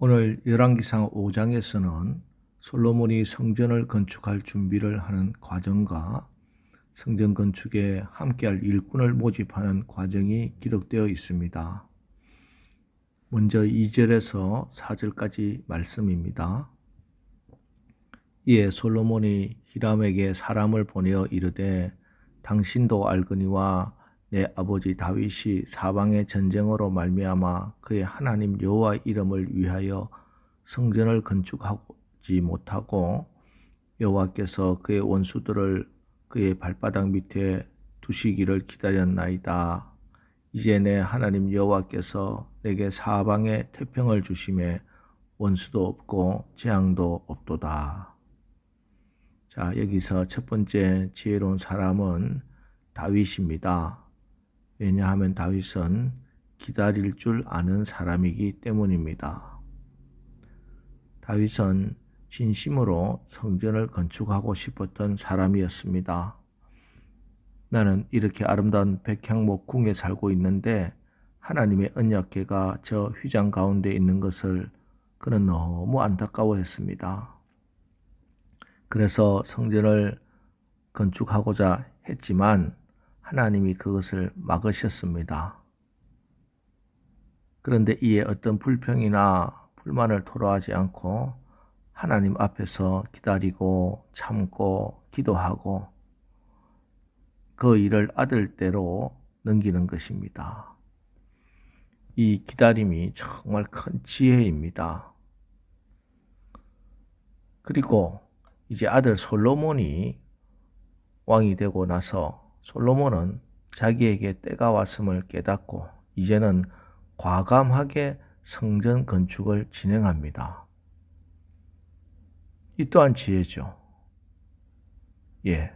오늘 열왕기상 5장에서는 솔로몬이 성전을 건축할 준비를 하는 과정과 성전 건축에 함께할 일꾼을 모집하는 과정이 기록되어 있습니다. 먼저 2절에서 4절까지 말씀입니다. 이에 솔로몬이 히람에게 사람을 보내어 이르되 당신도 알거니와 내 아버지 다윗이 사방의 전쟁으로 말미암아 그의 하나님 여호와 이름을 위하여 성전을 건축하지 못하고 여호와께서 그의 원수들을 그의 발바닥 밑에 두시기를 기다렸나이다. 이제 내 하나님 여호와께서 내게 사방에 태평을 주심에 원수도 없고 재앙도 없도다. 자, 여기서 첫 번째 지혜로운 사람은 다윗입니다. 왜냐하면 다윗은 기다릴 줄 아는 사람이기 때문입니다. 다윗은 진심으로 성전을 건축하고 싶었던 사람이었습니다. 나는 이렇게 아름다운 백향목 궁에 살고 있는데 하나님의 언약궤가 저 휘장 가운데 있는 것을 그는 너무 안타까워했습니다. 그래서 성전을 건축하고자 했지만 하나님이 그것을 막으셨습니다. 그런데 이에 어떤 불평이나 불만을 토로하지 않고 하나님 앞에서 기다리고 참고 기도하고 그 일을 아들대로 넘기는 것입니다. 이 기다림이 정말 큰 지혜입니다. 그리고 이제 아들 솔로몬이 왕이 되고 나서 솔로몬은 자기에게 때가 왔음을 깨닫고 이제는 과감하게 성전 건축을 진행합니다. 이 또한 지혜죠. 예.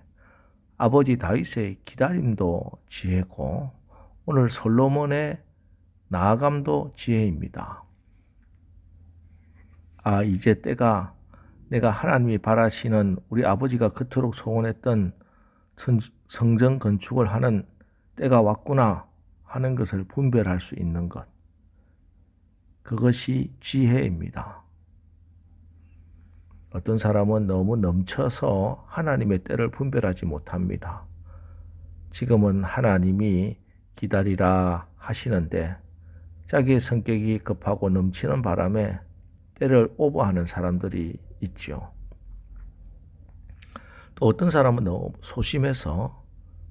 아버지 다윗의 기다림도 지혜고 오늘 솔로몬의 나아감도 지혜입니다. 아, 이제 때가 내가 하나님이 바라시는 우리 아버지가 그토록 소원했던 성전 건축을 하는 때가 왔구나 하는 것을 분별할 수 있는 것. 그것이 지혜입니다. 어떤 사람은 너무 넘쳐서 하나님의 때를 분별하지 못합니다. 지금은 하나님이 기다리라 하시는데 자기의 성격이 급하고 넘치는 바람에 때를 오버하는 사람들이 있죠. 또 어떤 사람은 너무 소심해서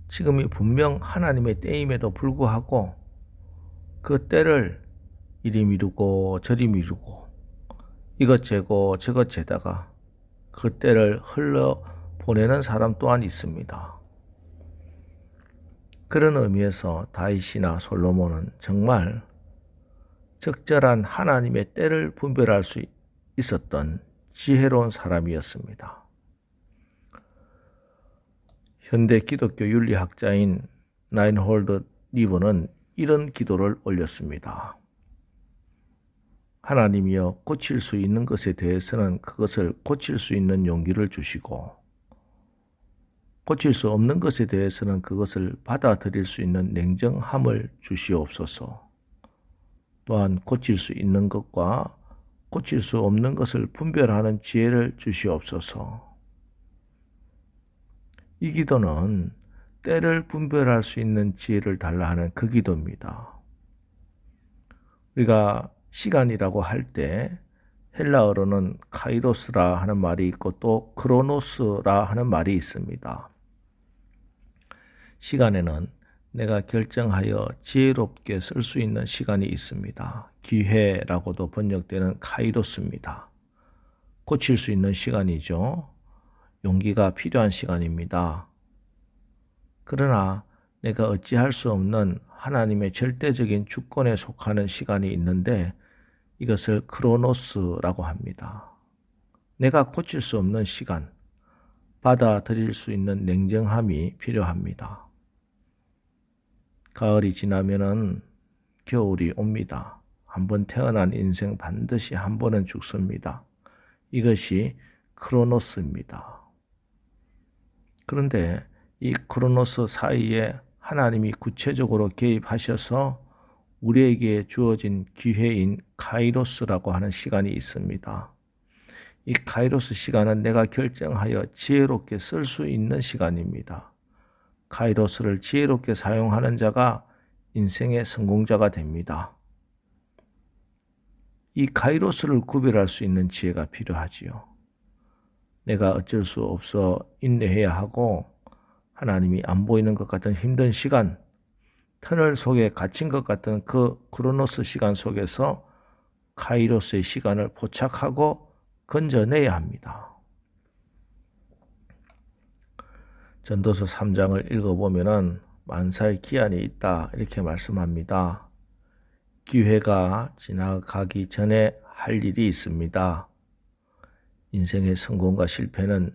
지금이 분명 하나님의 때임에도 불구하고 그 때를 이리 미루고 저리 미루고 이것 재고 저것 재다가 그 때를 흘러 보내는 사람 또한 있습니다. 그런 의미에서 다윗이나 솔로몬은 정말 적절한 하나님의 때를 분별할 수 있었던 지혜로운 사람이었습니다. 현대 기독교 윤리학자인 나인홀드 리버는 이런 기도를 올렸습니다. 하나님이여 고칠 수 있는 것에 대해서는 그것을 고칠 수 있는 용기를 주시고 고칠 수 없는 것에 대해서는 그것을 받아들일 수 있는 냉정함을 주시옵소서. 또한 고칠 수 있는 것과 고칠 수 없는 것을 분별하는 지혜를 주시옵소서. 이 기도는 때를 분별할 수 있는 지혜를 달라 하는 그 기도입니다. 우리가 시간이라고 할 때 헬라어로는 카이로스라 하는 말이 있고 또 크로노스라 하는 말이 있습니다. 시간에는 내가 결정하여 지혜롭게 쓸 수 있는 시간이 있습니다. 기회라고도 번역되는 카이로스입니다. 고칠 수 있는 시간이죠. 용기가 필요한 시간입니다. 그러나 내가 어찌할 수 없는 하나님의 절대적인 주권에 속하는 시간이 있는데 이것을 크로노스라고 합니다. 내가 고칠 수 없는 시간, 받아들일 수 있는 냉정함이 필요합니다. 가을이 지나면은 겨울이 옵니다. 한번 태어난 인생 반드시 한 번은 죽습니다. 이것이 크로노스입니다. 그런데 이 크로노스 사이에 하나님이 구체적으로 개입하셔서 우리에게 주어진 기회인 카이로스라고 하는 시간이 있습니다. 이 카이로스 시간은 내가 결정하여 지혜롭게 쓸 수 있는 시간입니다. 카이로스를 지혜롭게 사용하는 자가 인생의 성공자가 됩니다. 이 카이로스를 구별할 수 있는 지혜가 필요하지요. 내가 어쩔 수 없어 인내해야 하고 하나님이 안 보이는 것 같은 힘든 시간, 터널 속에 갇힌 것 같은 그 크로노스 시간 속에서 카이로스의 시간을 포착하고 건져내야 합니다. 전도서 3장을 읽어보면은 만사의 기한이 있다 이렇게 말씀합니다. 기회가 지나가기 전에 할 일이 있습니다. 인생의 성공과 실패는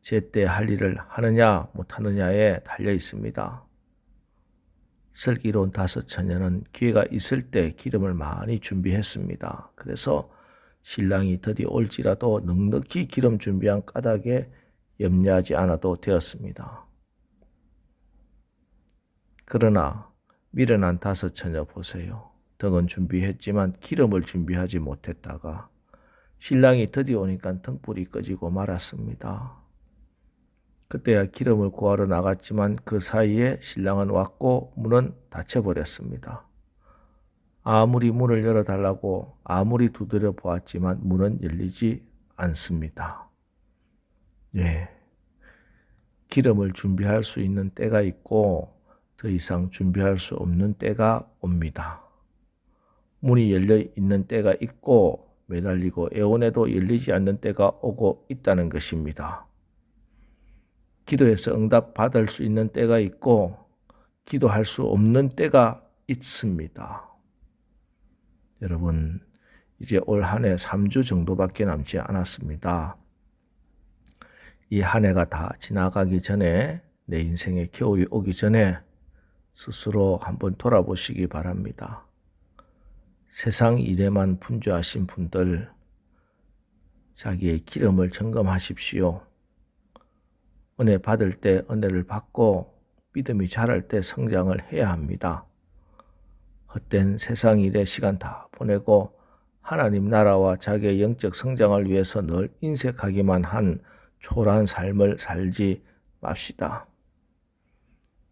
제때 할 일을 하느냐 못하느냐에 달려 있습니다. 슬기로운 다섯 처녀는 기회가 있을 때 기름을 많이 준비했습니다. 그래서 신랑이 드디어 올지라도 넉넉히 기름 준비한 까닭에 염려하지 않아도 되었습니다. 그러나 미련한 다섯 처녀 보세요. 덕은 준비했지만 기름을 준비하지 못했다가 신랑이 드디어 오니까 등불이 꺼지고 말았습니다. 그때야 기름을 구하러 나갔지만 그 사이에 신랑은 왔고 문은 닫혀버렸습니다. 아무리 문을 열어달라고 아무리 두드려 보았지만 문은 열리지 않습니다. 예. 기름을 준비할 수 있는 때가 있고 더 이상 준비할 수 없는 때가 옵니다. 문이 열려 있는 때가 있고 매달리고 애원해도 열리지 않는 때가 오고 있다는 것입니다. 기도해서 응답 받을 수 있는 때가 있고 기도할 수 없는 때가 있습니다. 여러분, 이제 올 한 해 3주 정도밖에 남지 않았습니다. 이 한 해가 다 지나가기 전에 내 인생의 겨울이 오기 전에 스스로 한번 돌아보시기 바랍니다. 세상 일에만 분주하신 분들, 자기의 기름을 점검하십시오. 은혜 받을 때 은혜를 받고 믿음이 자랄 때 성장을 해야 합니다. 헛된 세상 일에 시간 다 보내고 하나님 나라와 자기의 영적 성장을 위해서 늘 인색하기만 한 초라한 삶을 살지 맙시다.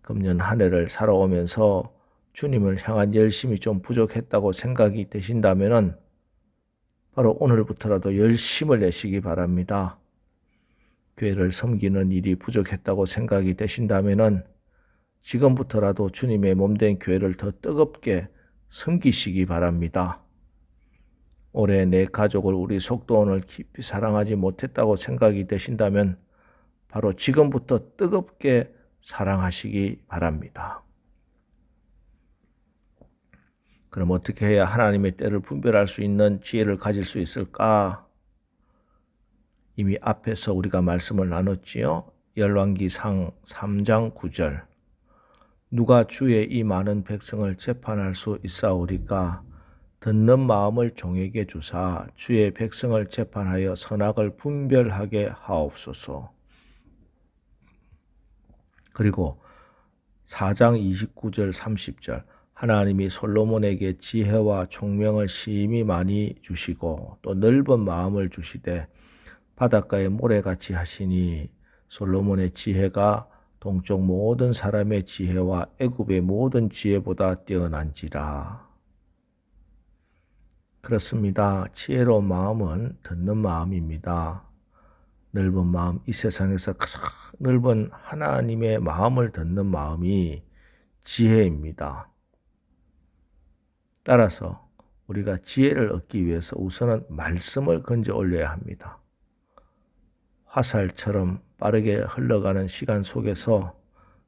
금년 한 해를 살아오면서 주님을 향한 열심이 좀 부족했다고 생각이 되신다면 바로 오늘부터라도 열심을 내시기 바랍니다. 교회를 섬기는 일이 부족했다고 생각이 되신다면 지금부터라도 주님의 몸된 교회를 더 뜨겁게 섬기시기 바랍니다. 올해 내 가족을 우리 속도원을 깊이 사랑하지 못했다고 생각이 되신다면 바로 지금부터 뜨겁게 사랑하시기 바랍니다. 그럼 어떻게 해야 하나님의 때를 분별할 수 있는 지혜를 가질 수 있을까? 이미 앞에서 우리가 말씀을 나눴지요. 열왕기상 3장 9절. 누가 주의 이 많은 백성을 재판할 수 있사오리까? 듣는 마음을 종에게 주사 주의 백성을 재판하여 선악을 분별하게 하옵소서. 그리고 4장 29절 30절 하나님이 솔로몬에게 지혜와 총명을 심히 많이 주시고 또 넓은 마음을 주시되 바닷가에 모래같이 하시니 솔로몬의 지혜가 동쪽 모든 사람의 지혜와 애굽의 모든 지혜보다 뛰어난지라. 그렇습니다. 지혜로운 마음은 듣는 마음입니다. 넓은 마음, 이 세상에서 가장 넓은 하나님의 마음을 듣는 마음이 지혜입니다. 따라서 우리가 지혜를 얻기 위해서 우선은 말씀을 건져 올려야 합니다. 화살처럼 빠르게 흘러가는 시간 속에서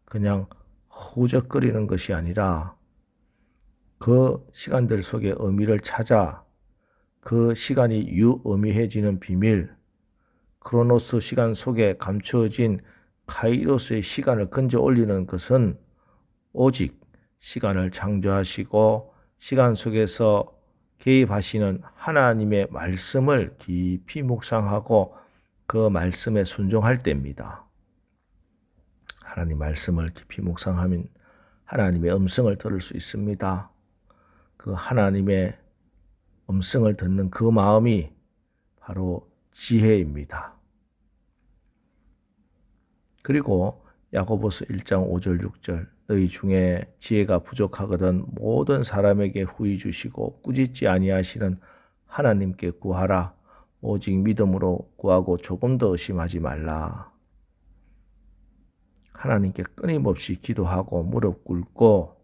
그냥 후적거리는 것이 아니라 그 시간들 속에 의미를 찾아 그 시간이 유의미해지는 비밀, 크로노스 시간 속에 감추어진 카이로스의 시간을 건져 올리는 것은 오직 시간을 창조하시고 시간 속에서 개입하시는 하나님의 말씀을 깊이 묵상하고 그 말씀에 순종할 때입니다. 하나님 말씀을 깊이 묵상하면 하나님의 음성을 들을 수 있습니다. 그 하나님의 음성을 듣는 그 마음이 바로 지혜입니다. 그리고 야고보서 1장 5절 6절 너희 중에 지혜가 부족하거든 모든 사람에게 후히 주시고 꾸짖지 아니하시는 하나님께 구하라 오직 믿음으로 구하고 조금 더 의심하지 말라. 하나님께 끊임없이 기도하고 무릎 꿇고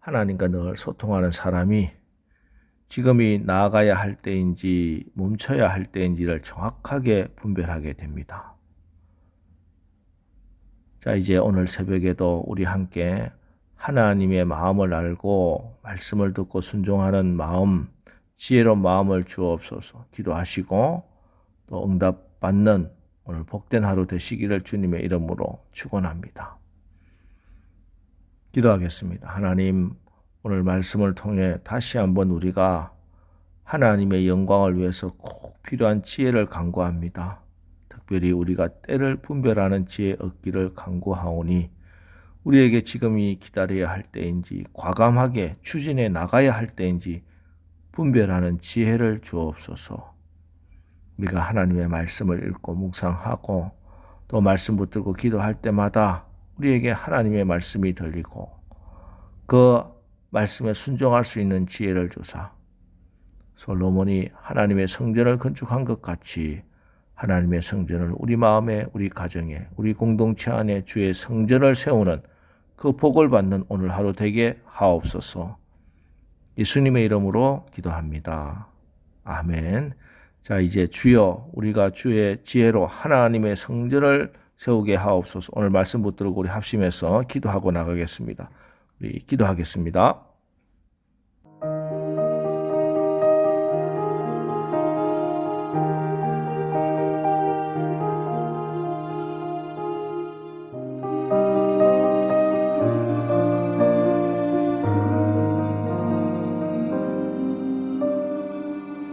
하나님과 늘 소통하는 사람이 지금이 나아가야 할 때인지 멈춰야 할 때인지를 정확하게 분별하게 됩니다. 자, 이제 오늘 새벽에도 우리 함께 하나님의 마음을 알고 말씀을 듣고 순종하는 마음, 지혜로운 마음을 주옵소서 기도하시고 또 응답 받는 오늘 복된 하루 되시기를 주님의 이름으로 축원합니다. 기도하겠습니다. 하나님 오늘 말씀을 통해 다시 한번 우리가 하나님의 영광을 위해서 꼭 필요한 지혜를 간구합니다. 특별히 우리가 때를 분별하는 지혜 얻기를 간구하오니 우리에게 지금이 기다려야 할 때인지 과감하게 추진해 나가야 할 때인지 분별하는 지혜를 주옵소서. 우리가 하나님의 말씀을 읽고 묵상하고 또 말씀 붙들고 기도할 때마다 우리에게 하나님의 말씀이 들리고 그 말씀에 순종할 수 있는 지혜를 주사 솔로몬이 하나님의 성전을 건축한 것 같이 하나님의 성전을 우리 마음에 우리 가정에 우리 공동체 안에 주의 성전을 세우는 그 복을 받는 오늘 하루 되게 하옵소서. 예수님의 이름으로 기도합니다. 아멘. 자, 이제 주여 우리가 주의 지혜로 하나님의 성전을 세우게 하옵소서. 오늘 말씀 붙들고 우리 합심해서 기도하고 나가겠습니다. 우리 기도하겠습니다.